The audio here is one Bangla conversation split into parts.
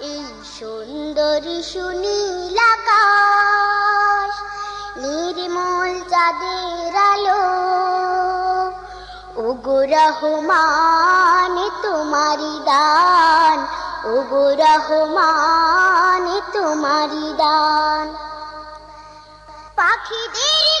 এই সুন্দরী সুনীল আকাশ, নির্মল চাঁদের আলো। ওগো রহমান তোমারি দান। ওগো রহমান তোমারি দান। পাখিদের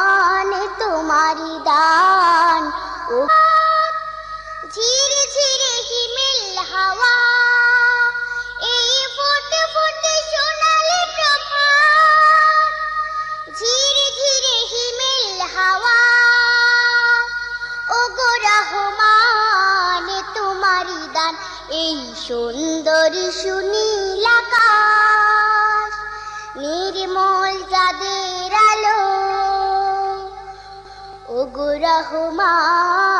এই সুন্দর সুনীল আকাশ নির্মল যাদের আলো। ওগো রহমান